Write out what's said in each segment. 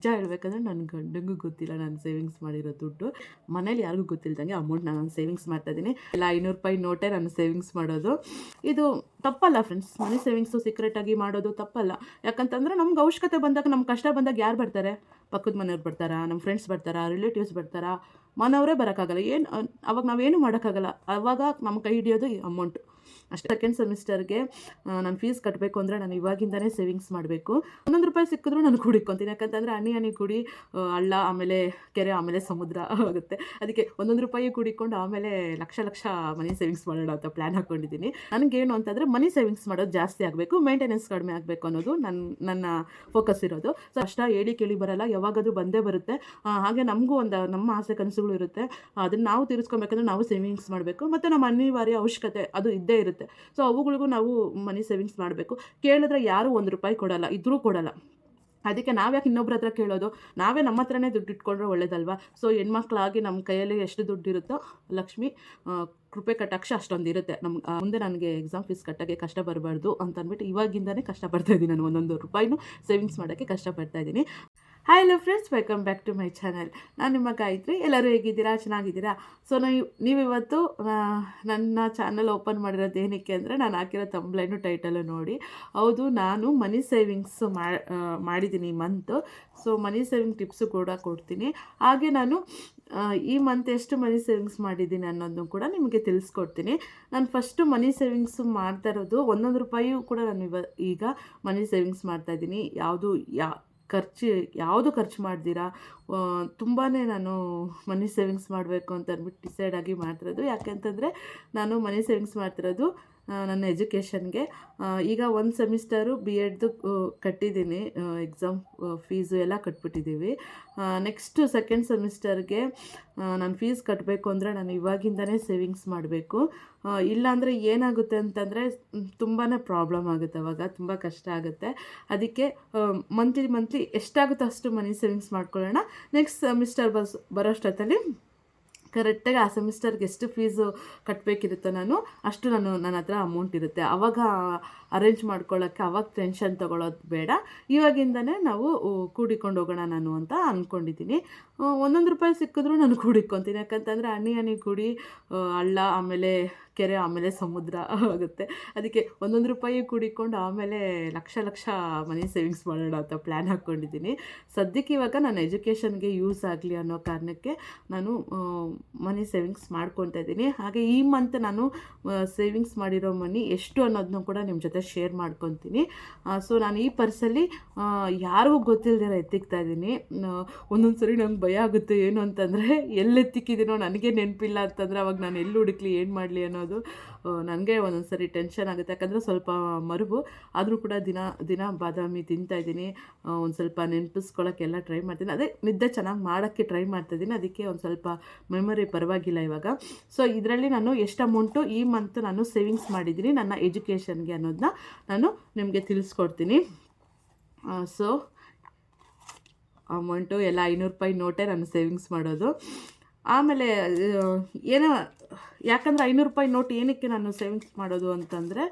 ನಿಜ ಹೇಳ್ಬೇಕಂದ್ರೆ ನನ್ನ ಗಂಡಂಗೂ ಗೊತ್ತಿಲ್ಲ ನಾನು ಸೇವಿಂಗ್ಸ್ ಮಾಡಿರೋ ದುಡ್ಡು. ಮನೇಲಿ ಯಾರಿಗೂ ಗೊತ್ತಿಲ್ದಂಗೆ ಅಮೌಂಟ್ ನಾನು ಸೇವಿಂಗ್ಸ್ ಮಾಡ್ತಾ ಇದ್ದೀನಿ. ಇಲ್ಲ ಐನೂರು ರೂಪಾಯಿ ನೋಟೇ ನಾನು ಸೇವಿಂಗ್ಸ್ ಮಾಡೋದು. ಇದು ತಪ್ಪಲ್ಲ ಫ್ರೆಂಡ್ಸ್ ಮನಿ ಸೇವಿಂಗ್ಸು ಸೀಕ್ರೆಟಾಗಿ ಮಾಡೋದು ತಪ್ಪಲ್ಲ. ಯಾಕಂತಂದ್ರೆ ನಮ್ಗೆ ಅವಶ್ಯಕತೆ ಬಂದಾಗ ನಮ್ಮ ಕಷ್ಟ ಬಂದಾಗ ಯಾರು ಬರ್ತಾರೆ? ಪಕ್ಕದ ಮನೆಯವ್ರು ಬರ್ತಾರಾ? ನಮ್ಮ ಫ್ರೆಂಡ್ಸ್ ಬರ್ತಾರಾ? ರಿಲೇಟಿವ್ಸ್ ಬರ್ತಾರಾ? ಮನೆಯವರೇ ಬರೋಕ್ಕಾಗಲ್ಲ. ಏನು, ಅವಾಗ ನಾವೇನು ಮಾಡೋಕ್ಕಾಗಲ್ಲ. ಅವಾಗ ನಮ್ಮ ಕೈ ಹಿಡಿಯೋದು ಅಮೌಂಟ್ ಅಮೌಂಟು ಅಷ್ಟೇ ಸೆಕೆಂಡ್ ಸೆಮಿಸ್ಟರ್ಗೆ ನಾನು ಫೀಸ್ ಕಟ್ಟಬೇಕು ಅಂದರೆ ನಾನು ಇವಾಗಿಂದನೇ ಸೇವಿಂಗ್ಸ್ ಮಾಡಬೇಕು. ಒಂದೊಂದು ರೂಪಾಯಿ ಸಿಕ್ಕಿದ್ರು ನಾನು ಕುಡಿಕೊತೀನಿ ಯಾಕಂತಂದರೆ ಹನಿ ಹನಿ ಕುಡಿ ಹಳ್ಳ, ಆಮೇಲೆ ಕೆರೆ, ಆಮೇಲೆ ಸಮುದ್ರ ಆಗುತ್ತೆ. ಅದಕ್ಕೆ ಒಂದೊಂದು ರೂಪಾಯಿ ಕುಡಿಕೊಂಡು ಆಮೇಲೆ ಲಕ್ಷ ಲಕ್ಷ ಮನಿ ಸೇವಿಂಗ್ಸ್ ಮಾಡೋಣ ಅಂತ ಪ್ಲ್ಯಾನ್ ಹಾಕ್ಕೊಂಡಿದ್ದೀನಿ ನನಗೇನು ಅಂತಂದರೆ ಮನಿ ಸೇವಿಂಗ್ಸ್ ಮಾಡೋದು ಜಾಸ್ತಿ ಆಗಬೇಕು ಮೇಂಟೆನೆನ್ಸ್ ಕಡಿಮೆ ಆಗಬೇಕು ಅನ್ನೋದು ನನ್ನ ನನ್ನ ಫೋಕಸ್ ಇರೋದು. ಸೊ ಅಷ್ಟ ಹೇಳಿ ಕೇಳಿ ಬರಲ್ಲ, ಯಾವಾಗಾದರೂ ಬಂದೇ ಬರುತ್ತೆ. ಹಾಗೆ ನಮಗೂ ಒಂದು, ನಮ್ಮ ಆಸೆ ಕನಸುಗಳು ಇರುತ್ತೆ. ಅದನ್ನು ನಾವು ತೀರಿಸ್ಕೊಬೇಕಂದ್ರೆ ನಾವು ಸೇವಿಂಗ್ಸ್ ಮಾಡಬೇಕು. ಮತ್ತು ನಮ್ಮ ಅನಿವಾರ್ಯ ಅವಶ್ಯಕತೆ ಅದು ಇದ್ದೇ ಇರುತ್ತೆ. ಸೊ ಅವುಗಳಿಗೂ ನಾವು ಮನಿ ಸೇವಿಂಗ್ಸ್ ಮಾಡಬೇಕು. ಕೇಳಿದ್ರೆ ಯಾರೂ ಒಂದು ರೂಪಾಯಿ ಕೊಡಲ್ಲ, ಇದ್ರೂ ಕೊಡಲ್ಲ. ಅದಕ್ಕೆ ನಾವ್ಯಾಕೆ ಇನ್ನೊಬ್ರ ಹತ್ರ ಕೇಳೋದು? ನಾವೇ ನಮ್ಮ ಹತ್ರನೇ ದುಡ್ಡು ಇಟ್ಕೊಂಡ್ರೆ ಒಳ್ಳೇದಲ್ವಾ? ಸೊ ಹೆಣ್ಮಕ್ಳಾಗಿ ನಮ್ಮ ಕೈಯಲ್ಲಿ ಎಷ್ಟು ದುಡ್ಡು ಇರುತ್ತೋ, ಲಕ್ಷ್ಮಿ ಕೃಪೆ ಕಟಾಕ್ಷ ಅಷ್ಟೊಂದು ಇರುತ್ತೆ. ನಮ್ಮ ಮುಂದೆ ನನಗೆ ಎಕ್ಸಾಮ್ ಫೀಸ್ ಕಟ್ಟೋಕ್ಕೆ ಕಷ್ಟ ಬರಬಾರ್ದು ಅಂತ ಅಂದ್ಬಿಟ್ಟು ಇವಾಗಿಂದನೇ ಕಷ್ಟಪಡ್ತಾ ಇದ್ದೀನಿ ನಾನು ಒಂದೊಂದು ರೂಪಾಯಿನೂ ಸೇವಿಂಗ್ಸ್ ಮಾಡೋಕ್ಕೆ ಕಷ್ಟಪಡ್ತಾ ಇದ್ದೀನಿ hi hello friends welcome back to my channel ನಾನು ನಿಮ್ಮ ಗಾಯತ್ರಿ, ಎಲ್ಲರೂ ಹೇಗಿದ್ದೀರಾ? ಚೆನ್ನಾಗಿದ್ದೀರಾ? ಸೊ ನೀವು, ನೀವಿವತ್ತು ನನ್ನ ಚಾನಲ್ ಓಪನ್ ಮಾಡಿರೋದು ಏನಕ್ಕೆ ಅಂದರೆ ನಾನು ಹಾಕಿರೋ ತಂಬ್ಲೈನು ಟೈಟಲು ನೋಡಿ. ಹೌದು, ನಾನು ಮನಿ ಸೇವಿಂಗ್ಸ್ ಮಾಡಿದ್ದೀನಿ ಈ month so money saving tips ಕೂಡ ಕೊಡ್ತೀನಿ. ಹಾಗೆ ನಾನು ಈ ಮಂತ್ ಎಷ್ಟು ಮನಿ ಸೇವಿಂಗ್ಸ್ ಮಾಡಿದ್ದೀನಿ ಅನ್ನೋದನ್ನು ಕೂಡ ನಿಮಗೆ ತಿಳಿಸ್ಕೊಡ್ತೀನಿ. ನಾನು ಫಸ್ಟು ಮನಿ ಸೇವಿಂಗ್ಸ್ ಮಾಡ್ತಾ ಇರೋದು ಒಂದೊಂದು ರೂಪಾಯಿಯೂ ಕೂಡ ನಾನು ಇವ, ಈಗ ಮನಿ ಸೇವಿಂಗ್ಸ್ ಮಾಡ್ತಾ ಇದ್ದೀನಿ. ಯಾವುದು, ಯಾ ಖರ್ಚು, ಯಾವುದು ಖರ್ಚು ಮಾಡ್ದಿರಾ ತುಂಬಾ ನಾನು ಮನಿ ಸೇವಿಂಗ್ಸ್ ಮಾಡಬೇಕು ಅಂತ ಅಂದ್ಬಿಟ್ಟು ಡಿಸೈಡ್ ಆಗಿ ಮಾಡ್ತಿರೋದು. ಯಾಕೆಂತಂದರೆ, ನಾನು ಮನಿ ಸೇವಿಂಗ್ಸ್ ಮಾಡ್ತಿರೋದು ನನ್ನ ಎಜುಕೇಷನ್ಗೆ. ಈಗ ಒಂದು ಸೆಮಿಸ್ಟರು ಬಿ ಎಡ್ದು ಕಟ್ಟಿದ್ದೀನಿ. ಎಕ್ಸಾಮ್ ಫೀಸು ಎಲ್ಲ ಕಟ್ಬಿಟ್ಟಿದ್ದೀವಿ. ನೆಕ್ಸ್ಟು ಸೆಕೆಂಡ್ ಸೆಮಿಸ್ಟರ್ಗೆ ನಾನು ಫೀಸ್ ಕಟ್ಟಬೇಕು ಅಂದರೆ ನಾನು ಇವಾಗಿಂದನೇ ಸೇವಿಂಗ್ಸ್ ಮಾಡಬೇಕು. ಇಲ್ಲಾಂದರೆ ಏನಾಗುತ್ತೆ ಅಂತಂದರೆ ತುಂಬಾ ಪ್ರಾಬ್ಲಮ್ ಆಗುತ್ತೆ ಅವಾಗ, ತುಂಬ ಕಷ್ಟ ಆಗುತ್ತೆ. ಅದಕ್ಕೆ ಮಂತ್ಲಿ ಮಂತ್ಲಿ ಎಷ್ಟಾಗುತ್ತೋ ಅಷ್ಟು ಮನಿ ಸೇವಿಂಗ್ಸ್ ಮಾಡ್ಕೊಳ್ಳೋಣ. ನೆಕ್ಸ್ಟ್ ಸೆಮಿಸ್ಟರ್ ಬಸ್ ಬರೋಷ್ಟೊತ್ತಲ್ಲಿ ಕರೆಕ್ಟಾಗಿ ಆ ಸೆಮಿಸ್ಟರ್ಗೆ ಎಷ್ಟು ಫೀಸು ಕಟ್ಟಬೇಕಿರುತ್ತೋ ನಾನು, ಅಷ್ಟು ನಾನು ನನ್ನ ಹತ್ರ ಅಮೌಂಟ್ ಇರುತ್ತೆ. ಆವಾಗ ಅರೇಂಜ್ ಮಾಡ್ಕೊಳ್ಳೋಕ್ಕೆ ಅವಾಗ ಟೆನ್ಷನ್ ತೊಗೊಳೋದು ಬೇಡ. ಇವಾಗಿಂದನೇ ನಾವು ಕೂಡಿಕೊಂಡು ಹೋಗೋಣ ನಾನು ಅಂತ ಅಂದ್ಕೊಂಡಿದ್ದೀನಿ ಒಂದೊಂದು ರೂಪಾಯಿ ಸಿಕ್ಕಿದ್ರೂ ನಾನು ಕೂಡಿಕೊಂತೀನಿ. ಯಾಕಂತಂದರೆ ಹನಿ ಹನಿ ಕೂಡಿ ಹಳ್ಳ, ಆಮೇಲೆ ಕೆರೆ ಆಮೇಲೆ ಸಮುದ್ರ ಆಗುತ್ತೆ. ಅದಕ್ಕೆ ಒಂದೊಂದು ರೂಪಾಯಿ ಕೂಡಿಕೊಂಡು ಆಮೇಲೆ ಲಕ್ಷ ಲಕ್ಷ ಮನಿ ಸೇವಿಂಗ್ಸ್ ಮಾಡೋಣ ಅಂತ ಪ್ಲ್ಯಾನ್ ಹಾಕ್ಕೊಂಡಿದ್ದೀನಿ. ಸದ್ಯಕ್ಕೆ ಇವಾಗ ನಾನು ಎಜುಕೇಷನ್ಗೆ ಯೂಸ್ ಆಗಲಿ ಅನ್ನೋ ಕಾರಣಕ್ಕೆ ನಾನು ಮನಿ ಸೇವಿಂಗ್ಸ್ ಮಾಡ್ಕೊತಾ ಇದ್ದೀನಿ. ಹಾಗೆ ಈ ಮಂತ್ ನಾನು ಸೇವಿಂಗ್ಸ್ ಮಾಡಿರೋ ಮನಿ ಎಷ್ಟು ಅನ್ನೋದನ್ನು ಕೂಡ ನಿಮ್ಮ ಜೊತೆ ಶೇರ್ ಮಾಡ್ಕೊತೀನಿ. ಸೊ ನಾನು ಈ ಪರ್ಸಲ್ಲಿ ಯಾರಿಗೂ ಗೊತ್ತಿಲ್ಲದಿರೋ ಎತ್ತಿಕ್ತಾ ಇದ್ದೀನಿ. ಒಂದೊಂದು ಸರಿ ನಂಗೆ ಭಯ ಆಗುತ್ತೆ ಏನು ಅಂತಂದರೆ, ಎಲ್ಲಿ ಎತ್ತಿಕ್ಕಿದ್ದೀನೋ ನನಗೆ ನೆನಪಿಲ್ಲ ಅಂತಂದರೆ ಅವಾಗ ನಾನು ಎಲ್ಲಿ ಹುಡುಕ್ಲಿ, ಏನು ಮಾಡಲಿ ಅನ್ನೋದು ನನಗೆ ಒಂದೊಂದು ಸರಿ ಟೆನ್ಷನ್ ಆಗುತ್ತೆ. ಯಾಕಂದರೆ ಸ್ವಲ್ಪ ಮರುಬು, ಆದರೂ ಕೂಡ ದಿನ ದಿನ ಬಾದಾಮಿ ತಿಂತಾ ಇದ್ದೀನಿ. ಒಂದು ಸ್ವಲ್ಪ ನೆನಪಿಸ್ಕೊಳ್ಳೋಕ್ಕೆಲ್ಲ ಟ್ರೈ ಮಾಡ್ತೀನಿ. ಅದೇ ನಿದ್ದೆ ಚೆನ್ನಾಗಿ ಮಾಡೋಕ್ಕೆ ಟ್ರೈ ಮಾಡ್ತಾಯಿದ್ದೀನಿ ಅದಕ್ಕೆ ಒಂದು ಸ್ವಲ್ಪ ಮೆಮೊರಿ ಪರವಾಗಿಲ್ಲ ಇವಾಗ. ಸೊ ಇದರಲ್ಲಿ ನಾನು ಎಷ್ಟು ಅಮೌಂಟು ಈ ಮಂತ್ ನಾನು ಸೇವಿಂಗ್ಸ್ ಮಾಡಿದ್ದೀನಿ, ನನ್ನ ಎಜುಕೇಷನ್ಗೆ ಅನ್ನೋದನ್ನ ನಾನು ನಿಮಗೆ ತಿಳಿಸ್ಕೊಡ್ತೀನಿ. ಸೊ ಅಮೌಂಟು ಎಲ್ಲ ಐನೂರು ರೂಪಾಯಿ ನೋಟೇ ನಾನು ಸೇವಿಂಗ್ಸ್ ಮಾಡೋದು. ಆಮೇಲೆ ಏನೋ ಯಾಕಂದರೆ ಐನೂರು ರೂಪಾಯಿ ನೋಟ್ ಏನಕ್ಕೆ ನಾನು ಸೇವಿಂಗ್ಸ್ ಮಾಡೋದು ಅಂತಂದರೆ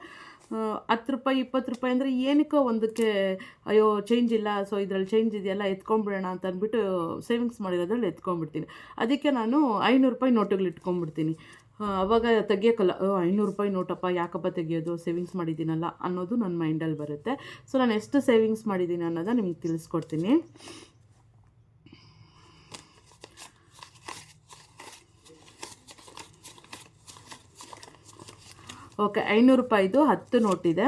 ಹತ್ತು ರೂಪಾಯಿ, ಇಪ್ಪತ್ತು ರೂಪಾಯಿ ಅಂದರೆ ಏನಕ್ಕೋ ಒಂದಕ್ಕೆ, ಅಯ್ಯೋ ಚೇಂಜ್ ಇಲ್ಲ ಸೊ ಇದರಲ್ಲಿ ಚೇಂಜ್ ಇದೆಯಲ್ಲ ಎತ್ಕೊಂಬಿಡೋಣ ಅಂತ ಅಂದ್ಬಿಟ್ಟು ಸೇವಿಂಗ್ಸ್ ಮಾಡಿರೋದ್ರಲ್ಲಿ ಎತ್ಕೊಂಡ್ಬಿಡ್ತೀನಿ. ಅದಕ್ಕೆ ನಾನು ಐನೂರು ರೂಪಾಯಿ ನೋಟುಗಳು ಇಟ್ಕೊಂಡ್ಬಿಡ್ತೀನಿ. ಅವಾಗ ತೆಗಿಯೋಕ್ಕಲ್ಲ ಐನೂರು ರೂಪಾಯಿ ನೋಟಪ್ಪ, ಯಾಕಪ್ಪ ತೆಗಿಯೋದು ಸೇವಿಂಗ್ಸ್ ಮಾಡಿದ್ದೀನಲ್ಲ ಅನ್ನೋದು ನನ್ನ ಮೈಂಡಲ್ಲಿ ಬರುತ್ತೆ. ಸೊ ನಾನು ಎಷ್ಟು ಸೇವಿಂಗ್ಸ್ ಮಾಡಿದ್ದೀನಿ ಅನ್ನೋದನ್ನ ನಿಮ್ಗೆ ತಿಳಿಸ್ಕೊಡ್ತೀನಿ. ಓಕೆ, ಐನೂರು ರೂಪಾಯಿದು ಹತ್ತು ನೋಟಿದೆ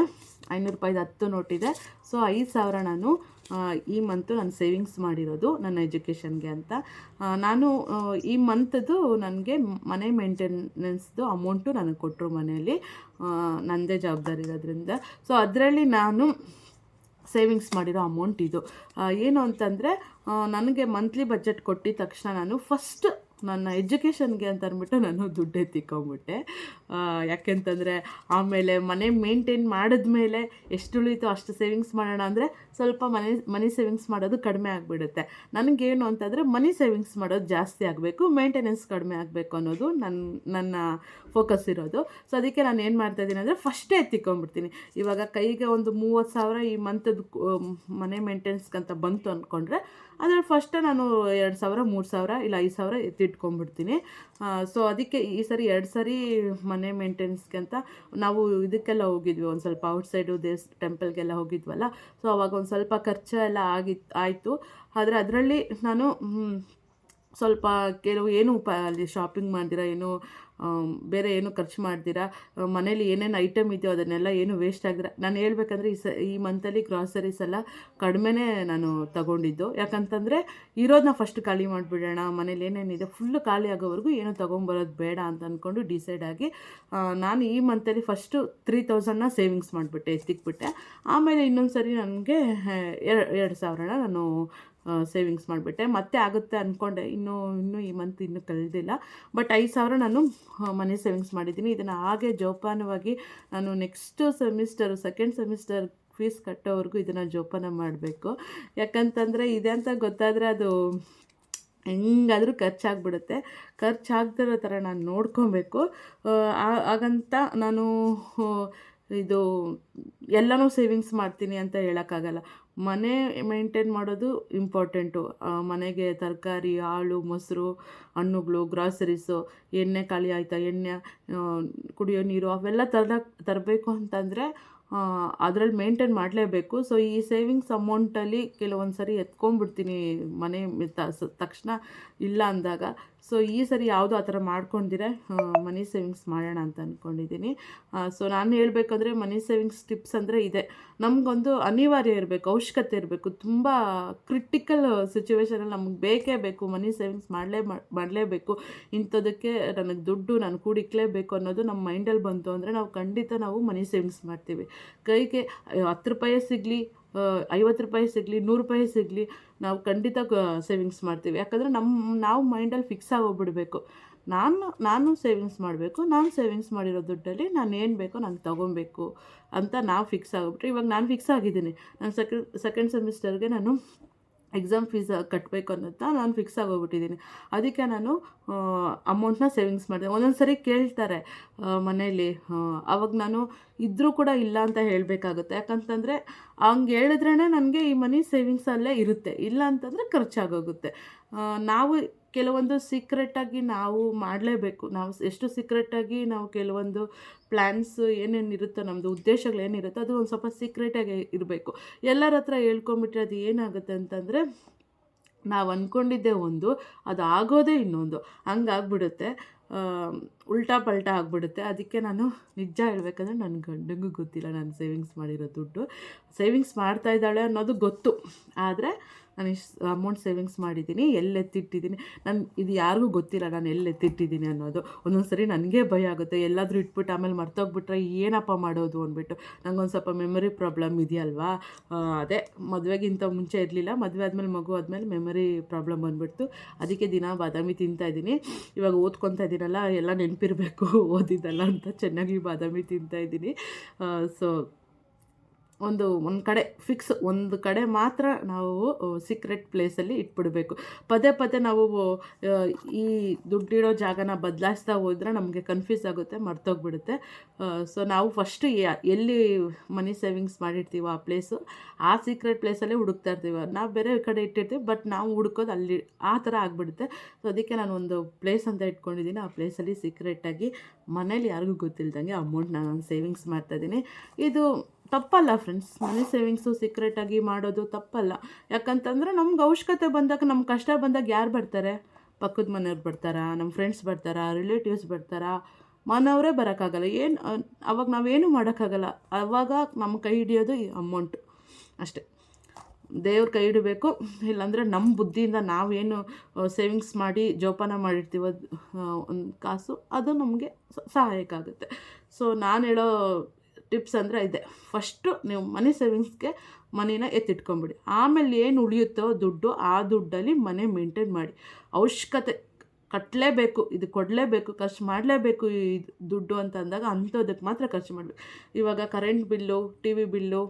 ಐನೂರು ರೂಪಾಯಿದು ಹತ್ತು ನೋಟಿದೆ ಸೊ ಐದು ಸಾವಿರ ನಾನು ಈ ಮಂತು ನಾನು ಸೇವಿಂಗ್ಸ್ ಮಾಡಿರೋದು ನನ್ನ ಎಜುಕೇಷನ್ಗೆ ಅಂತ. ನಾನು ಈ ಮಂತದ್ದು ನನಗೆ ಮನೆ ಮೇಂಟೆನೆನ್ಸ್ದು ಅಮೌಂಟು ನನಗೆ ಕೊಟ್ಟರು ಮನೆಯಲ್ಲಿ ನನ್ನದೇ ಜವಾಬ್ದಾರಿ ಇರೋದ್ರಿಂದ. ಸೊ ಅದರಲ್ಲಿ ನಾನು ಸೇವಿಂಗ್ಸ್ ಮಾಡಿರೋ ಅಮೌಂಟ್ ಇದು. ಏನು ಅಂತಂದರೆ ನನಗೆ ಮಂತ್ಲಿ ಬಜೆಟ್ ಕೊಟ್ಟಿದ ತಕ್ಷಣ ನಾನು ಫಸ್ಟ್ ನನ್ನ ಎಜುಕೇಷನ್ಗೆ ಅಂತ ಅಂದ್ಬಿಟ್ಟು ನಾನು ದುಡ್ಡು ಎತ್ತಿಕೊಂಬಿಟ್ಟೆ ಯಾಕೆಂತಂದರೆ ಆಮೇಲೆ ಮನೆ ಮೇಂಟೈನ್ ಮಾಡಿದ್ಮೇಲೆ ಎಷ್ಟು ಉಳಿತೋ ಅಷ್ಟು ಸೇವಿಂಗ್ಸ್ ಮಾಡೋಣ ಅಂದರೆ ಸ್ವಲ್ಪ ಮನೆ, ಮನಿ ಸೇವಿಂಗ್ಸ್ ಮಾಡೋದು ಕಡಿಮೆ ಆಗಿಬಿಡುತ್ತೆ. ನನಗೇನು ಅಂತಂದರೆ ಮನಿ ಸೇವಿಂಗ್ಸ್ ಮಾಡೋದು ಜಾಸ್ತಿ ಆಗಬೇಕು, ಮೇಂಟೆನೆನ್ಸ್ ಕಡಿಮೆ ಆಗಬೇಕು ಅನ್ನೋದು ನನ್ನ ನನ್ನ ಫೋಕಸ್ ಇರೋದು. ಸೊ ಅದಕ್ಕೆ ನಾನು ಏನು ಮಾಡ್ತಾಯಿದ್ದೀನಿ ಅಂದರೆ ಫಸ್ಟೇ ಎತ್ತಿಕೊಂಡ್ಬಿಡ್ತೀನಿ ಇವಾಗ ಕೈಗೆ ಒಂದು ಮೂವತ್ತು ಸಾವಿರ ಈ ಮಂತದ್ದು ಮನೆ ಮೇಂಟೆನೆನ್ಸ್ಗಂತ ಬಂತು ಅಂದ್ಕೊಂಡ್ರೆ ಅದ್ರಲ್ಲಿ ಫಸ್ಟ್ ನಾನು ಎರಡು ಸಾವಿರ, ಮೂರು ಸಾವಿರ, ಇಲ್ಲ ಐದು ಸಾವಿರ ಎತ್ತಿಟ್ಕೊಂಡ್ಬಿಡ್ತೀನಿ. ಸೊ ಅದಕ್ಕೆ ಈ ಸರಿ ಎರಡು ಸರಿ ಮನೆ ಮೇಂಟೆನೆನ್ಸ್ಗೆ ಅಂತ ನಾವು ಇದಕ್ಕೆಲ್ಲ ಹೋಗಿದ್ವಿ. ಒಂದು ಸ್ವಲ್ಪ ಔಟ್ಸೈಡು ದೇಸ್ ಟೆಂಪಲ್ಗೆಲ್ಲ ಹೋಗಿದ್ವಲ್ಲ ಸೊ ಅವಾಗ ಒಂದು ಸ್ವಲ್ಪ ಖರ್ಚು ಎಲ್ಲ ಆಗಿತ್ತು ಆಯಿತು. ಆದರೆ ಅದರಲ್ಲಿ ನಾನು ಸ್ವಲ್ಪ ಕೆಲವು ಏನು ಪ ಅಲ್ಲಿ ಶಾಪಿಂಗ್ ಮಾಡ್ದಿರ, ಏನು ಬೇರೆ ಏನು ಖರ್ಚು ಮಾಡ್ದಿರ ಮನೇಲಿ ಏನೇನು ಐಟಮ್ ಇದೆಯೋ ಅದನ್ನೆಲ್ಲ ಏನು ವೇಸ್ಟ್ ಆಗಿರ, ನಾನು ಹೇಳ್ಬೇಕಂದ್ರೆ ಈ ಸ, ಈ ಮಂತಲ್ಲಿ ಗ್ರಾಸರೀಸ್ ಎಲ್ಲ ಕಡಿಮೆನೇ ನಾನು ತಗೊಂಡಿದ್ದು. ಯಾಕಂತಂದರೆ ಇರೋದನ್ನ ಫಸ್ಟ್ ಖಾಲಿ ಮಾಡಿಬಿಡೋಣ, ಮನೇಲಿ ಏನೇನಿದೆ ಫುಲ್ಲು ಖಾಲಿ ಆಗೋವರೆಗೂ ಏನು ತೊಗೊಂಬರೋದು ಬೇಡ ಅಂತ ಅಂದ್ಕೊಂಡು ಡಿಸೈಡ್ ಆಗಿ ನಾನು ಈ ಮಂತಲ್ಲಿ ಫಸ್ಟು ತ್ರೀ ತೌಸಂಡ್ನ ಸೇವಿಂಗ್ಸ್ ಮಾಡಿಬಿಟ್ಟೆ, ಎತ್ತಿಕ್ಬಿಟ್ಟೆ. ಆಮೇಲೆ ಇನ್ನೊಂದು ಸರಿ ನನಗೆ ಎರಡು ಸಾವಿರನ ನಾನು ಸೇವಿಂಗ್ಸ್ ಮಾಡಿಬಿಟ್ಟೆ. ಮತ್ತೆ ಆಗುತ್ತೆ ಅಂದ್ಕೊಂಡೆ ಇನ್ನೂ ಇನ್ನೂ ಈ ಮಂತ್ ಇನ್ನೂ ಕಳೆದಿಲ್ಲ. ಬಟ್ ಐದು ಸಾವಿರ ನಾನು ಮನಿ ಸೇವಿಂಗ್ಸ್ ಮಾಡಿದ್ದೀನಿ. ಇದನ್ನು ಹಾಗೆ ಜೋಪಾನವಾಗಿ ನಾನು next semester second semester fees ಕಟ್ಟೋವರೆಗೂ ಇದನ್ನು ಜೋಪಾನ ಮಾಡಬೇಕು. ಯಾಕಂತಂದರೆ ಇದೆ ಅಂತ ಗೊತ್ತಾದರೆ ಅದು ಹೆಂಗಾದರೂ ಖರ್ಚಾಗ್ಬಿಡುತ್ತೆ. ಖರ್ಚಾಗ್ದಿರೋ ಥರ ನಾನು ನೋಡ್ಕೊಬೇಕು. ಹಾಗಂತ ನಾನು ಇದು ಎಲ್ಲನೂ ಸೇವಿಂಗ್ಸ್ ಮಾಡ್ತೀನಿ ಅಂತ ಹೇಳೋಕ್ಕಾಗಲ್ಲ. ಮನೆ ಮೇಂಟೈನ್ ಮಾಡೋದು ಇಂಪಾರ್ಟೆಂಟು ಮನೆಗೆ ತರಕಾರಿ, ಹಾಲು, ಮೊಸರು, ಹಣ್ಣುಗಳು ಗ್ರಾಸರೀಸು ಎಣ್ಣೆ ಖಾಲಿ ಆಯಿತಾ, ಎಣ್ಣೆ ಕುಡಿಯೋ ನೀರು ಅವೆಲ್ಲ ತರ ತರಬೇಕು ಅಂತಂದರೆ ಅದರಲ್ಲಿ ಮೇಂಟೈನ್ ಮಾಡಲೇಬೇಕು. ಸೊ ಈ ಸೇವಿಂಗ್ಸ್ ಅಮೌಂಟಲ್ಲಿ ಕೆಲವೊಂದು ಸರಿ ಎತ್ಕೊಂಡ್ಬಿಡ್ತೀನಿ ಮನೆ ತಕ್ಷಣ ಇಲ್ಲ ಅಂದಾಗ. ಸೊ ಈ ಸರಿ ಯಾವುದು ಆ ಥರ ಮಾಡ್ಕೊಂಡಿರ ಮನಿ ಸೇವಿಂಗ್ಸ್ ಮಾಡೋಣ ಅಂತ ಅಂದ್ಕೊಂಡಿದ್ದೀನಿ ಸೊ ನಾನು ಹೇಳಬೇಕಂದ್ರೆ ಮನಿ ಸೇವಿಂಗ್ಸ್ ಟಿಪ್ಸ್ ಅಂದರೆ ಇದೆ. ನಮಗೊಂದು ಅನಿವಾರ್ಯ ಇರಬೇಕು, ಅವಶ್ಯಕತೆ ಇರಬೇಕು. ತುಂಬ ಕ್ರಿಟಿಕಲ್ ಸಿಚುವೇಶನಲ್ಲಿ ನಮ್ಗೆ ಬೇಕೇ ಬೇಕು ಮನಿ ಸೇವಿಂಗ್ಸ್ ಮಾಡಲೇ, ಮಾಡಲೇಬೇಕು. ಇಂಥದಕ್ಕೆ ನನಗೆ ದುಡ್ಡು ನಾನು ಕೂಡಿಕ್ಲೇಬೇಕು ಅನ್ನೋದು ನಮ್ಮ ಮೈಂಡಲ್ಲಿ ಬಂತು ಅಂದರೆ ನಾವು ಖಂಡಿತ ನಾವು ಮನಿ ಸೇವಿಂಗ್ಸ್ ಮಾಡ್ತೀವಿ. ಕೈಗೆ ಹತ್ತು ರೂಪಾಯಿ ಸಿಗಲಿ ಐವತ್ತು ರೂಪಾಯಿ ಸಿಗಲಿ, ನೂರು ರೂಪಾಯಿ ಸಿಗಲಿ, ನಾವು ಖಂಡಿತ ಸೇವಿಂಗ್ಸ್ ಮಾಡ್ತೀವಿ. ಯಾಕಂದರೆ ನಮ್ಮ ನಾವು ಮೈಂಡಲ್ಲಿ ಫಿಕ್ಸ್ ಆಗೋಗ್ಬಿಡ್ಬೇಕು. ನಾನು ನಾನು ಸೇವಿಂಗ್ಸ್ ಮಾಡಬೇಕು, ನಾನು ಸೇವಿಂಗ್ಸ್ ಮಾಡಿರೋ ದುಡ್ಡಲ್ಲಿ ನಾನು ಏನು ಬೇಕೋ ನಾನು ತೊಗೊಬೇಕು ಅಂತ ನಾವು ಫಿಕ್ಸ್ ಆಗಿಬಿಟ್ರೆ ಇವಾಗ ನಾನು ಫಿಕ್ಸ್ ಆಗಿದ್ದೀನಿ. ನಾನು ಸೆಕೆಂಡ್ ಸೆಕೆಂಡ್ ಸೆಮಿಸ್ಟರ್ಗೆ ನಾನು ಎಕ್ಸಾಮ್ ಫೀಸ್ ಕಟ್ಟಬೇಕು ಅನ್ನೋದನ್ನ ನಾನು ಫಿಕ್ಸ್ ಆಗೋಗ್ಬಿಟ್ಟಿದ್ದೀನಿ ಅದಕ್ಕೆ ನಾನು ಅಮೌಂಟ್ನ ಸೇವಿಂಗ್ಸ್ ಮಾಡಿದೆ. ಒಂದೊಂದು ಸರಿ ಕೇಳ್ತಾರೆ ಮನೇಲಿ ಅವಾಗ ನಾನು ಇದ್ದರೂ ಕೂಡ ಇಲ್ಲ ಅಂತ ಹೇಳಬೇಕಾಗುತ್ತೆ. ಯಾಕಂತಂದರೆ, ಹಂಗೆ ಹೇಳಿದ್ರೇ ನನಗೆ ಈ ಮನಿ ಸೇವಿಂಗ್ಸಲ್ಲೇ ಇರುತ್ತೆ. ಇಲ್ಲ ಅಂತಂದರೆ ಖರ್ಚಾಗೋಗುತ್ತೆ. ನಾವು ಕೆಲವೊಂದು ಸೀಕ್ರೆಟಾಗಿ ನಾವು ಮಾಡಲೇಬೇಕು. ನಾವು ಎಷ್ಟು ಸೀಕ್ರೆಟಾಗಿ ನಾವು ಕೆಲವೊಂದು ಪ್ಲ್ಯಾನ್ಸ್ ಏನೇನಿರುತ್ತೋ ನಮ್ಮದು ಉದ್ದೇಶಗಳು ಏನಿರುತ್ತೋ, ಅದು ಒಂದು ಸ್ವಲ್ಪ ಸೀಕ್ರೆಟಾಗಿ ಇರಬೇಕು. ಎಲ್ಲರ ಹತ್ರ ಹೇಳ್ಕೊಂಬಿಟ್ರೆ ಅದು ಏನಾಗುತ್ತೆ ಅಂತಂದರೆ, ನಾವು ಅಂದ್ಕೊಂಡಿದ್ದೆ ಒಂದು ಅದು ಆಗೋದೇ ಇನ್ನೊಂದು. ಹಂಗಾಗ್ಬಿಡುತ್ತೆ. ಉಲ್ಟಾ ಪಲ್ಟಾ ಆಗಿಬಿಡುತ್ತೆ. ಅದಕ್ಕೆ ನಾನು ನಿಜ ಹೇಳ್ಬೇಕಂದ್ರೆ ನನ್ನ ಗಂಡಂಗೂ ಗೊತ್ತಿಲ್ಲ ನಾನು ಸೇವಿಂಗ್ಸ್ ಮಾಡಿರೋ ದುಡ್ಡು. ಸೇವಿಂಗ್ಸ್ ಮಾಡ್ತಾ ಇದ್ದಾಳೆ ಅನ್ನೋದು ಗೊತ್ತು. ಆದರೆ ನಾನು ಇಷ್ಟು ಅಮೌಂಟ್ ಸೇವಿಂಗ್ಸ್ ಮಾಡಿದ್ದೀನಿ, ಎಲ್ಲೆತ್ತಿಟ್ಟಿದ್ದೀನಿ. ನಾನು ಇದು ಯಾರಿಗೂ ಗೊತ್ತಿಲ್ಲ ನಾನು ಎಲ್ಲೆತ್ತಿಟ್ಟಿದ್ದೀನಿ ಅನ್ನೋದು. ಒಂದೊಂದು ಸರಿ ನನಗೆ ಭಯ ಆಗುತ್ತೆ. ಎಲ್ಲಾದರೂ ಇಟ್ಬಿಟ್ಟು ಆಮೇಲೆ ಮರ್ತೋಗ್ಬಿಟ್ರೆ ಏನಪ್ಪ ಮಾಡೋದು ಅಂದ್ಬಿಟ್ಟು. ನಂಗೊಂದು ಸ್ವಲ್ಪ ಮೆಮೊರಿ ಪ್ರಾಬ್ಲಮ್ ಇದೆಯಲ್ವಾ? ಅದೇ, ಮದುವೆಗಿಂತ ಮುಂಚೆ ಇರಲಿಲ್ಲ. ಮದುವೆ ಆದಮೇಲೆ, ಮಗು ಆದಮೇಲೆ ಮೆಮೊರಿ ಪ್ರಾಬ್ಲಮ್ ಬಂದ್ಬಿಡ್ತು. ಅದಕ್ಕೆ ದಿನ ಬಾದಾಮಿ ತಿಂತಾ ಇದ್ದೀನಿ. ಇವಾಗ ಓದ್ಕೊತಾ ಇದ್ದೀನಲ್ಲ, ಎಲ್ಲ ನೆನಪಿರಬೇಕು ಓದಿದ್ದಲ್ಲ ಅಂತ ಚೆನ್ನಾಗಿ ಬಾದಾಮಿ ತಿಂತಾ ಇದ್ದೀನಿ. ಸೊ ಒಂದು ಒಂದು ಕಡೆ ಫಿಕ್ಸ್ ಒಂದು ಕಡೆ ಮಾತ್ರ ನಾವು ಸೀಕ್ರೆಟ್ ಪ್ಲೇಸಲ್ಲಿ ಇಟ್ಬಿಡಬೇಕು. ಪದೇ ಪದೇ ನಾವು ಈ ದುಡ್ಡಿಡೋ ಜಾಗನ ಬದಲಾಯಿಸ್ತಾ ಹೋದ್ರೆ ನಮಗೆ ಕನ್ಫ್ಯೂಸ್ ಆಗುತ್ತೆ, ಮರ್ತೋಗ್ಬಿಡುತ್ತೆ. ಸೊ ನಾವು ಫಸ್ಟ್ ಎಲ್ಲಿ ಮನಿ ಸೇವಿಂಗ್ಸ್ ಮಾಡಿರ್ತೀವೋ ಆ ಪ್ಲೇಸು ಆ ಸೀಕ್ರೆಟ್ ಪ್ಲೇಸಲ್ಲೇ ಹುಡುಕ್ತಾ ಇರ್ತೀವಿ. ನಾವು ಬೇರೆ ಕಡೆ ಇಟ್ಟಿರ್ತೀವಿ ಬಟ್ ನಾವು ಹುಡುಕೋದು ಅಲ್ಲಿ, ಆ ಥರ ಆಗಿಬಿಡುತ್ತೆ. ಸೊ ಅದಕ್ಕೆ ನಾನು ಒಂದು ಪ್ಲೇಸ್ ಅಂತ ಇಟ್ಕೊಂಡಿದ್ದೀನಿ. ಆ ಪ್ಲೇಸಲ್ಲಿ ಸೀಕ್ರೆಟಾಗಿ ಮನೇಲಿ ಯಾರಿಗೂ ಗೊತ್ತಿಲ್ದಂಗೆ ಅಮೌಂಟ್ನ ನಾನು ಸೇವಿಂಗ್ಸ್ ಮಾಡ್ತಾಯಿದ್ದೀನಿ ಇದು ತಪ್ಪಲ್ಲ ಫ್ರೆಂಡ್ಸ್ ಮನಿ ಸೇವಿಂಗ್ಸು ಸೀಕ್ರೆಟಾಗಿ ಮಾಡೋದು ತಪ್ಪಲ್ಲ. ಯಾಕಂತಂದ್ರೆ ನಮ್ಗೆ ಅವಶ್ಯಕತೆ ಬಂದಾಗ ನಮ್ಮ ಕಷ್ಟ ಬಂದಾಗ ಯಾರು ಬರ್ತಾರೆ? ಪಕ್ಕದ ಮನೆಯವ್ರು ಬರ್ತಾರಾ? ನಮ್ಮ ಫ್ರೆಂಡ್ಸ್ ಬರ್ತಾರಾ? ರಿಲೇಟಿವ್ಸ್ ಬರ್ತಾರಾ? ಮನೆಯವರೇ ಬರೋಕ್ಕಾಗಲ್ಲ. ಏನು, ಅವಾಗ ನಾವೇನು ಮಾಡೋಕ್ಕಾಗಲ್ಲ. ಅವಾಗ ನಮ್ಮ ಕೈ ಹಿಡಿಯೋದು ಈ ಅಮೌಂಟ್ ಅಷ್ಟೇ. ದೇವ್ರ ಕೈ ಹಿಡಬೇಕು. ಇಲ್ಲಾಂದರೆ ನಮ್ಮ ಬುದ್ಧಿಯಿಂದ ನಾವೇನು ಸೇವಿಂಗ್ಸ್ ಮಾಡಿ ಜೋಪಾನ ಮಾಡಿರ್ತೀವ ಒಂದು ಕಾಸು, ಅದು ನಮಗೆ ಸಹಾಯಕ್ಕಾಗುತ್ತೆ ಸೊ ನಾನು ಹೇಳೋ ಟಿಪ್ಸ್ ಅಂದರೆ ಇದೆ. ಫಸ್ಟು ನೀವು ಮನಿ ಸೇವಿಂಗ್ಸ್ಗೆ ಮನಿನ ಎತ್ತಿಟ್ಕೊಂಬಿಡಿ. ಆಮೇಲೆ ಏನು ಉಳಿಯುತ್ತೋ ದುಡ್ಡು ಆ ದುಡ್ಡಲ್ಲಿ ಮನೆ ಮೇಂಟೈನ್ ಮಾಡಿ. ಅವಶ್ಯಕತೆ ಕಟ್ಟಲೇಬೇಕು ಇದು ಕೊಡಲೇಬೇಕು, ಖರ್ಚು ಮಾಡಲೇಬೇಕು ಈ ದುಡ್ಡು ಅಂತ ಅಂದಾಗ ಅಂಥದಕ್ಕೆ ಮಾತ್ರ ಖರ್ಚು ಮಾಡಬೇಕು. ಇವಾಗ current bill T V bill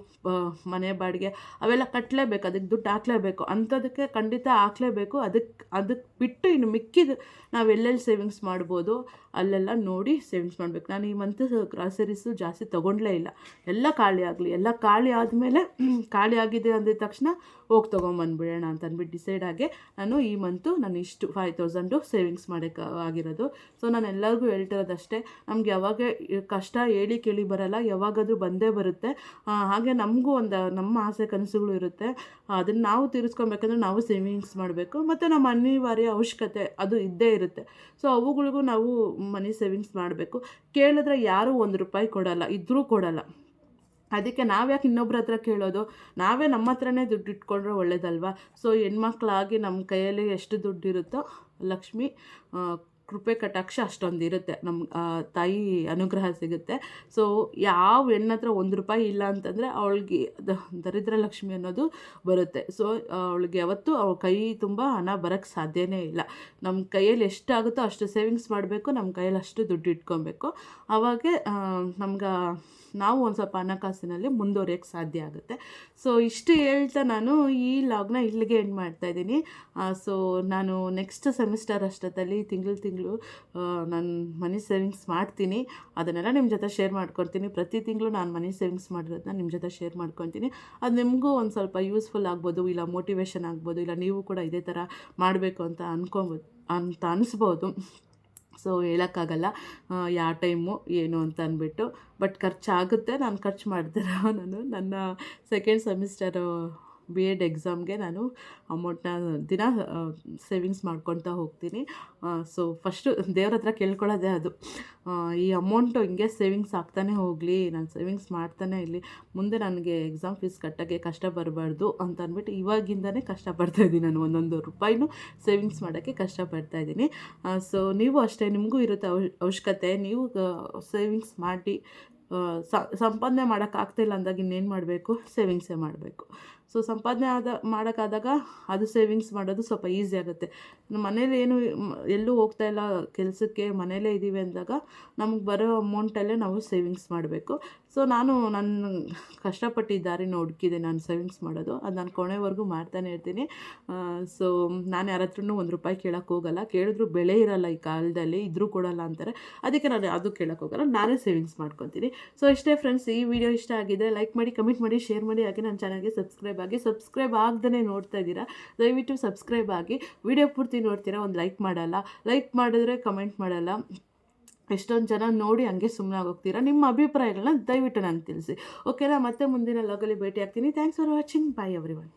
ಮನೆ ಬಾಡಿಗೆ ಅವೆಲ್ಲ ಕಟ್ಟಲೇಬೇಕು ಅದಕ್ಕೆ ದುಡ್ಡು ಹಾಕ್ಲೇಬೇಕು. ಅಂಥದಕ್ಕೆ ಖಂಡಿತ ಹಾಕ್ಲೇಬೇಕು. ಅದಕ್ಕೆ ಅದಕ್ಕೆ ಬಿಟ್ಟು ಇನ್ನು ಮಿಕ್ಕಿದ ನಾವು ಎಲ್ಲೆಲ್ಲಿ ಸೇವಿಂಗ್ಸ್ ಮಾಡ್ಬೋದು ಅಲ್ಲೆಲ್ಲ ನೋಡಿ ಸೇವಿಂಗ್ಸ್ ಮಾಡಬೇಕು. ನಾನು ಈ ಮಂತ್ ಗ್ರಾಸರೀಸು ಜಾಸ್ತಿ ತೊಗೊಂಡ್ಲೇ ಇಲ್ಲ. ಎಲ್ಲ ಖಾಲಿ ಆಗಲಿ, ಎಲ್ಲ ಖಾಲಿ ಆದಮೇಲೆ ಖಾಲಿ ಆಗಿದೆ ಅಂದಿದ ತಕ್ಷಣ ಹೋಗಿ ತೊಗೊಂಬಂದ್ಬಿಡೋಣ ಅಂತ ಅಂದ್ಬಿಟ್ಟು ಡಿಸೈಡ್ ಆಗಿ ನಾನು ಈ ಮಂತು ನಾನು ಇಷ್ಟು ಫೈವ್ ತೌಸಂಡು ಸೇವಿಂಗ್ಸ್ ಮಾಡೋಕ್ಕೆ ಆಗಿರೋದು. ಸೊ ನಾನು ಎಲ್ಲರಿಗೂ ಹೇಳ್ತಿರೋದಷ್ಟೇ, ನಮ್ಗೆ ಯಾವಾಗ ಕಷ್ಟ ಹೇಳಿ ಕೇಳಿ ಬರಲ್ಲ, ಯಾವಾಗಾದರೂ ಬಂದೇ ಬರುತ್ತೆ. ಹಾಗೆ ನಮಗೂ ಒಂದು, ನಮ್ಮ ಆಸೆ ಕನಸುಗಳು ಇರುತ್ತೆ. ಅದನ್ನು ನಾವು ತೀರಿಸ್ಕೊಬೇಕಂದ್ರೆ ನಾವು ಸೇವಿಂಗ್ಸ್ ಮಾಡಬೇಕು. ಮತ್ತು ನಮ್ಮ ಅನಿವಾರ್ಯ ಅವಶ್ಯಕತೆ ಅದು ಇದ್ದೇ ಇರುತ್ತೆ. ಸೊ ಅವುಗಳಿಗೂ ನಾವು ಮನಿ ಸೇವಿಂಗ್ಸ್ ಮಾಡಬೇಕು. ಕೇಳಿದ್ರೆ ಯಾರೂ ಒಂದು ರೂಪಾಯಿ ಕೊಡಲ್ಲ ಇದ್ದರೂ ಕೊಡಲ್ಲ. ಅದಕ್ಕೆ ನಾವ್ಯಾಕೆ ಇನ್ನೊಬ್ರ ಹತ್ರ ಕೇಳೋದು? ನಾವೇ ನಮ್ಮ ಹತ್ರನೇ ದುಡ್ಡು ಇಟ್ಕೊಂಡ್ರೆ ಒಳ್ಳೇದಲ್ವಾ? ಸೊ ಹೆಣ್ಮಕ್ಳಾಗಿ ನಮ್ಮ ಕೈಯಲ್ಲಿ ಎಷ್ಟು ದುಡ್ಡು ಇರುತ್ತೋ, ಲಕ್ಷ್ಮಿ ಕೃಪೆ ಕಟಾಕ್ಷ ಅಷ್ಟೊಂದು ಇರುತ್ತೆ. ನಮ್ಮ ತಾಯಿ ಅನುಗ್ರಹ ಸಿಗುತ್ತೆ. ಸೊ ಯಾವ ಹೆಣ್ಣತ್ರ ಒಂದು ರೂಪಾಯಿ ಇಲ್ಲ ಅಂತಂದರೆ ಅವಳಿಗೆ ದರಿದ್ರ ಲಕ್ಷ್ಮಿ ಅನ್ನೋದು ಬರುತ್ತೆ. ಸೊ ಅವಳಿಗೆ ಯಾವತ್ತೂ ಅವಳ ಕೈ ತುಂಬ ಹಣ ಬರೋಕ್ಕೆ ಸಾಧ್ಯನೇ ಇಲ್ಲ. ನಮ್ಮ ಕೈಯಲ್ಲಿ ಎಷ್ಟಾಗುತ್ತೋ ಅಷ್ಟು ಸೇವಿಂಗ್ಸ್ ಮಾಡಬೇಕು ನಮ್ಮ ಕೈಯಲ್ಲಿ ಅಷ್ಟು ದುಡ್ಡು ಇಟ್ಕೊಬೇಕು. ಆವಾಗೆ ನಮ್ಗೆ, ನಾವು ಒಂದು ಸ್ವಲ್ಪ ಹಣಕಾಸಿನಲ್ಲಿ ಮುಂದುವರಿಯೋಕ್ಕೆ ಸಾಧ್ಯ ಆಗುತ್ತೆ. ಸೊ ಇಷ್ಟು ಹೇಳ್ತಾ ನಾನು ಈ ಲಾಗ್ನ ಇಲ್ಲಿಗೆ ಎಂಡ್ ಮಾಡ್ತಾ ಇದ್ದೀನಿ. ಸೊ ನಾನು ನೆಕ್ಸ್ಟ್ ಸೆಮಿಸ್ಟರ್ ಅಷ್ಟೊತ್ತಲ್ಲಿ ತಿಂಗಳು ತಿಂಗಳು ನಾನು ಮನಿ ಸೇವಿಂಗ್ಸ್ ಮಾಡ್ತೀನಿ. ಅದನ್ನೆಲ್ಲ ನಿಮ್ಮ ಜೊತೆ ಶೇರ್ ಮಾಡ್ಕೊಳ್ತೀನಿ ಪ್ರತಿ ತಿಂಗಳು ನಾನು ಮನಿ ಸೇವಿಂಗ್ಸ್ ಮಾಡಿರೋದನ್ನ ನಿಮ್ಮ ಜೊತೆ ಶೇರ್ ಮಾಡ್ಕೊತೀನಿ ಅದು ನಿಮಗೂ ಒಂದು ಸ್ವಲ್ಪ ಯೂಸ್ಫುಲ್ ಆಗ್ಬೋದು, ಇಲ್ಲ ಮೋಟಿವೇಶನ್ ಆಗ್ಬೋದು, ಇಲ್ಲ ನೀವು ಕೂಡ ಇದೇ ಥರ ಮಾಡಬೇಕು ಅಂತ ಅನ್ಕೊಬೋದು ಅಂತ ಅನಿಸ್ಬೋದು. ಸೊ ಹೇಳೋಕ್ಕಾಗಲ್ಲ. ಯಾವ ಟೈಮು ಏನು ಅಂತ ಅಂದ್ಬಿಟ್ಟು. ಬಟ್ ಖರ್ಚಾಗುತ್ತೆ. ನಾನು ಖರ್ಚು ಮಾಡ್ದಿರೋ ನಾನು ನನ್ನ ಸೆಕೆಂಡ್ ಸೆಮಿಸ್ಟರು ಬಿ ಎಡ್ ಎಕ್ಸಾಮ್ಗೆ ನಾನು ಅಮೌಂಟ್ನ ದಿನ ಸೇವಿಂಗ್ಸ್ ಮಾಡ್ಕೊತಾ ಹೋಗ್ತೀನಿ. ಸೊ ಫಸ್ಟು ದೇವ್ರ ಹತ್ರ ಕೇಳ್ಕೊಳ್ಳೋದೇ ಅದು. ಈ ಅಮೌಂಟು ಹಿಂಗೆ ಸೇವಿಂಗ್ಸ್ ಆಗ್ತಾನೆ ಹೋಗಲಿ, ನಾನು ಸೇವಿಂಗ್ಸ್ ಮಾಡ್ತಾನೆ ಇಲ್ಲಿ ಮುಂದೆ ನನಗೆ ಎಕ್ಸಾಮ್ ಫೀಸ್ ಕಟ್ಟೋಕ್ಕೆ ಕಷ್ಟ ಬರಬಾರ್ದು ಅಂತ ಅಂದ್ಬಿಟ್ಟು ಇವಾಗಿಂದನೇ ಕಷ್ಟಪಡ್ತಾ ಇದ್ದೀನಿ ನಾನು. ಒಂದೊಂದು ರೂಪಾಯಿನೂ ಸೇವಿಂಗ್ಸ್ ಮಾಡೋಕ್ಕೆ ಕಷ್ಟಪಡ್ತಾ ಇದ್ದೀನಿ. ಸೊ ನೀವು ಅಷ್ಟೇ, ನಿಮಗೂ ಇರುತ್ತೆ ಅವ, ಅವಶ್ಯಕತೆ. ನೀವು ಸೇವಿಂಗ್ಸ್ ಮಾಡಿ ಸಂಪಾದನೆ ಮಾಡೋಕ್ಕಾಗ್ತಿಲ್ಲ ಅಂದಾಗ ಇನ್ನೇನು ಮಾಡಬೇಕು? ಸೇವಿಂಗ್ಸೇ ಮಾಡಬೇಕು. ಸೊ ಸಂಪಾದನೆ ಆದ, ಮಾಡೋಕ್ಕಾದಾಗ ಅದು ಸೇವಿಂಗ್ಸ್ ಮಾಡೋದು ಸ್ವಲ್ಪ ಈಸಿ ಆಗುತ್ತೆ. ಮನೇಲಿ ಏನು, ಎಲ್ಲೂ ಹೋಗ್ತಾ ಇಲ್ಲ ಕೆಲಸಕ್ಕೆ ಮನೇಲೇ ಇದ್ದೀವಿ ಅಂದಾಗ ನಮಗೆ ಬರೋ ಅಮೌಂಟಲ್ಲೇ ನಾವು ಸೇವಿಂಗ್ಸ್ ಮಾಡಬೇಕು. ಸೊ ನಾನು ನನ್ನ ಕಷ್ಟಪಟ್ಟು ದಾರಿ ದಾರಿನ ಹುಡುಕಿದೆ, ನಾನು ಸೇವಿಂಗ್ಸ್ ಮಾಡೋದು. ಅದು ನಾನು ಕೊನೆವರೆಗೂ ಮಾಡ್ತಾನೆ ಇರ್ತೀನಿ. ಸೊ ನಾನು ಯಾರ ಹತ್ರನೂ ಒಂದು ರೂಪಾಯಿ ಕೇಳೋಕ್ಕೆ ಹೋಗಲ್ಲ. ಕೇಳಿದ್ರು ಬೆಳೆ ಇರಲ್ಲ ಈ ಕಾಲದಲ್ಲಿ, ಇದ್ರೂ ಕೊಡಲ್ಲ ಅಂತಾರೆ. ಅದಕ್ಕೆ ನಾನು ಅದು ಕೇಳೋಕ್ಕೆ ಹೋಗಲ್ಲ. ನಾನೇ ಸೇವಿಂಗ್ಸ್ ಮಾಡ್ಕೊತೀನಿ. ಸೊ ಇಷ್ಟೇ ಫ್ರೆಂಡ್ಸ್ ಈ ವಿಡಿಯೋ ಇಷ್ಟ ಆಗಿದ್ರೆ ಲೈಕ್ ಮಾಡಿ ಕಮೆಂಟ್ ಮಾಡಿ ಶೇರ್ ಮಾಡಿ. ಹಾಗೆ ನನ್ನ ಚಾನಲ್ಗೆ ಸಬ್ಸ್ಕ್ರೈಬ್ ಆಗಿ ಸಬ್ಸ್ಕ್ರೈಬ್ ಆಗ್ದೇ ನೋಡ್ತಾ ಇದ್ದೀರಾ? ದಯವಿಟ್ಟು ಸಬ್ಸ್ಕ್ರೈಬ್ ಆಗಿ. ವಿಡಿಯೋ ಪೂರ್ತಿ ನೋಡ್ತೀರಾ? ಒಂದು ಲೈಕ್ ಮಾಡಲ್ಲ. ಲೈಕ್ ಮಾಡಿದ್ರೆ ಕಮೆಂಟ್ ಮಾಡಲ್ಲ. ಎಷ್ಟೊಂದು ಜನ ನೋಡಿ ಹಂಗೆ ಸುಮ್ಮನೆ ಹೋಗ್ತೀರಾ ನಿಮ್ಮ ಅಭಿಪ್ರಾಯಗಳನ್ನ ದಯವಿಟ್ಟು ನಾನು ತಿಳಿಸಿ. ಓಕೆನಾ ಮತ್ತೆ ಮುಂದಿನ ಲಾಗಲ್ಲಿ ಭೇಟಿ ಆಗ್ತೀನಿ thanks for watching bye everyone